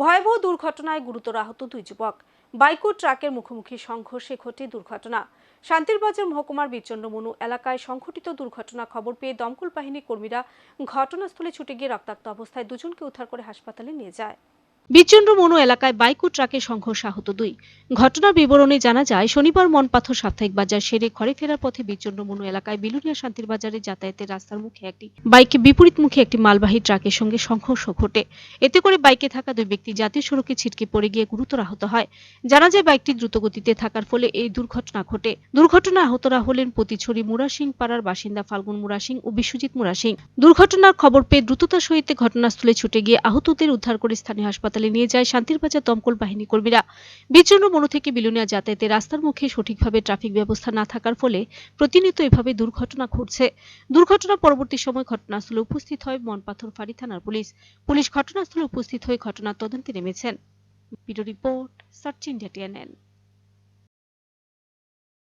ভয়াবহ দুর্ঘটনায় গুরুতর আহত দুই যুবক। বাইক ও ট্রাকের মুখোমুখি সংঘর্ষে ঘটে দুর্ঘটনা। শান্তিরবাজার মহকুমার বিচ্ছন্নমনু এলাকায় সংঘটিত দুর্ঘটনা খবর পেয়ে দমকল বাহিনী কর্মীরা ঘটনাস্থলে ছুটে গিয়ে রক্তাক্ত অবস্থায় দুজনকে উদ্ধার করে হাসপাতালে নিয়ে যায়। বিচন্দ্রমনু এলাকায় বাইক ও ট্রাকের সংঘর্ষে আহত দুই। ঘটনার বিবরণে জানা যায়, শনিবার মনপাথর সাপ্তাহিক বাজার সেরে ঘরে ফেরার পথে বিচন্দ্রমনু এলাকায় বিলুনিয়া শান্তির বাজারে যাতায়াতের রাস্তার মুখে একটি, বাইকে বিপরীতমুখী একটি মালবাহী ট্রাকের সঙ্গে সংঘর্ষ ঘটে। এতে করে বাইকে থাকা দুই ব্যক্তি জাতীয় সড়কে ছিটকে পড়ে গিয়ে গুরুতর আহত হয়। জানা যায়, বাইকটি দ্রুতগতিতে থাকার ফলে এই দুর্ঘটনা ঘটে। দুর্ঘটনা আহতরা হলেন পতিছড়ি মুরা সিং পাড়ার বাসিন্দা ফাল্গুন মুরা সিং ও বিশ্বজিৎ মুরা সিং। দুর্ঘটনার খবর পেয়ে দ্রুততার সহিত ঘটনাস্থলে ছুটে গিয়ে আহতদের উদ্ধার করে স্থানীয় হাসপাতালে নিয়ে যায় শান্তির বাজার দমকল বাহিনী কর্মীরা। বিচ্ছিন্ন মনো থেকে বিলুনিয়া যাতায়াতে রাস্তার মুখে সঠিকভাবে ট্রাফিক ব্যবস্থা না থাকার ফলে প্রতিনিয়ত এভাবে দুর্ঘটনা ঘটছে। দুর্ঘটনা পরবর্তী সময় ঘটনাস্থলে উপস্থিত হয় মনপাথর ফাঁড়ি থানার পুলিশ। পুলিশ ঘটনাস্থলে উপস্থিত হয়ে ঘটনার তদন্তে নেমেছেন। Report, search India TNN.